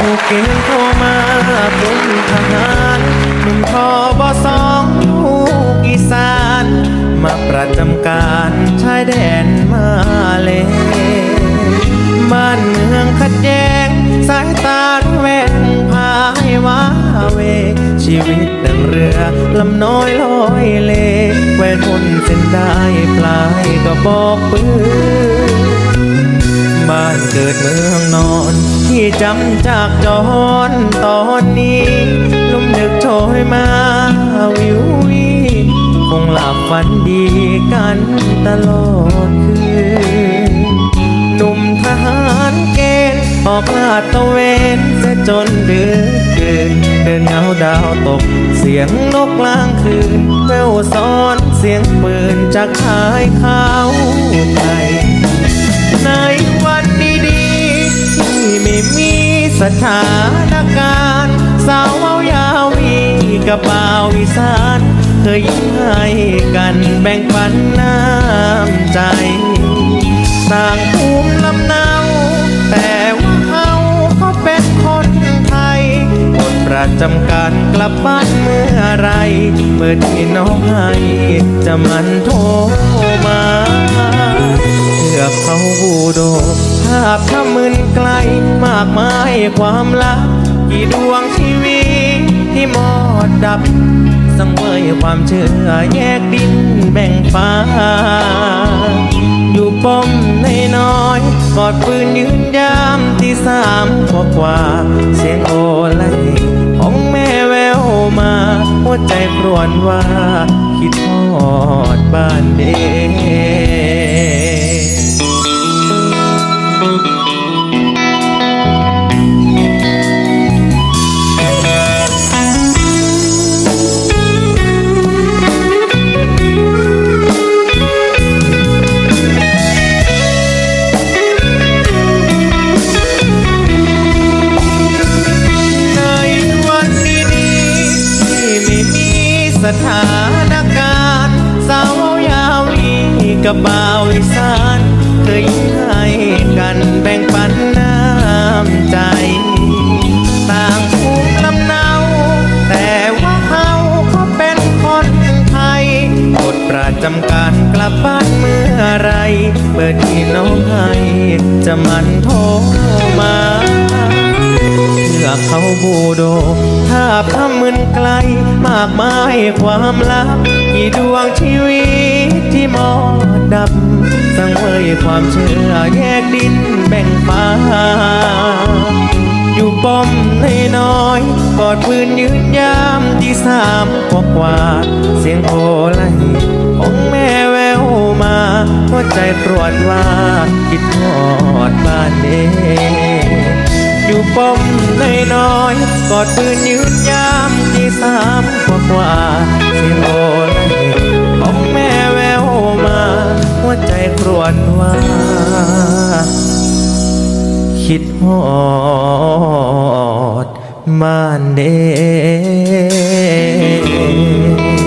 ผู้เก่งโทรมาเป็นทหารหนุ่มทอบสองลูกอีสาน มาประจำการชายแดนมาเลบ้านเมืองขัดแย้งสายตาแวงพายวาเว ชีวิตดังเรือลำน้อยลอยเลแควนพ้นเส้นได้ปลายก็บอกปืนบ้าน เกิดเมืองนอน ที่จำจากจรตอนนี้ลมดึกโชยมาวิววีคงหลับฝันดีกันตลอดคืนหนุ่มทหารเกณฑ์ออกลาดตระเวนเสียจนดึกเกินเดินเงาดาวตก เสียงนกกลางคืนแววซ้อนเสียงปืนจากชายเขาไกลใน สถานการณ์สาวเว้ายาววีกับบ่าวอีสานเคยยิ้มให้กันแบ่งปันน้ำใจ ต่างภูมิลำเนาแต่ว่าเขาก็เป็นคนไทยหมดประจำการกลับบ้านเมื่อไร เมื่อที่น้องให้จะมันโทรมาาพถ้ามึนไกล มากมายความลับ กี่ดวงชีวิตที่หมอดดับ สังเวยความเชื่อแยกดินแบ่งฟ้า อยู่ป้อมในน้อย กอดปืนยืนยามที่สามกว่ากว่า เสียงโอไลของแม่แววมา หัวใจครวญว่า คิดทอดบ้านเด็ สถานการณ์สาวยาวีกับบ่าวอีสานเคยยิ้มให้กันแบ่งปันน้ำใจ ต่างภูมิลำเนาแต่ว่าเขาก็เป็นคนไทยกดประจำการกลับบ้านเมื่อไร เบอร์ที่น้องให้จะมันโทรมา เพื่อเขาบูโดภาพถ้ามึนไกล มากมายความลับกี่ดวงชีวิตที่มอดับ สังเวยความเชื่อแยกดินแบ่งฟ้า อยู่ป้อมในน้อยกอดปืนยืนยามที่สามกว่ากว่า เสียงโอไลของแม่แววมาหัวใจครวญว่าคิดทอดบ้านเอง อยู่ป้อมในน้อยกอดปืนยืนยามที่สามกว่ากว่าเสียงโอไลของแม่แววมา หัวใจครวญว่า คิดฮอดบ้านเด็ก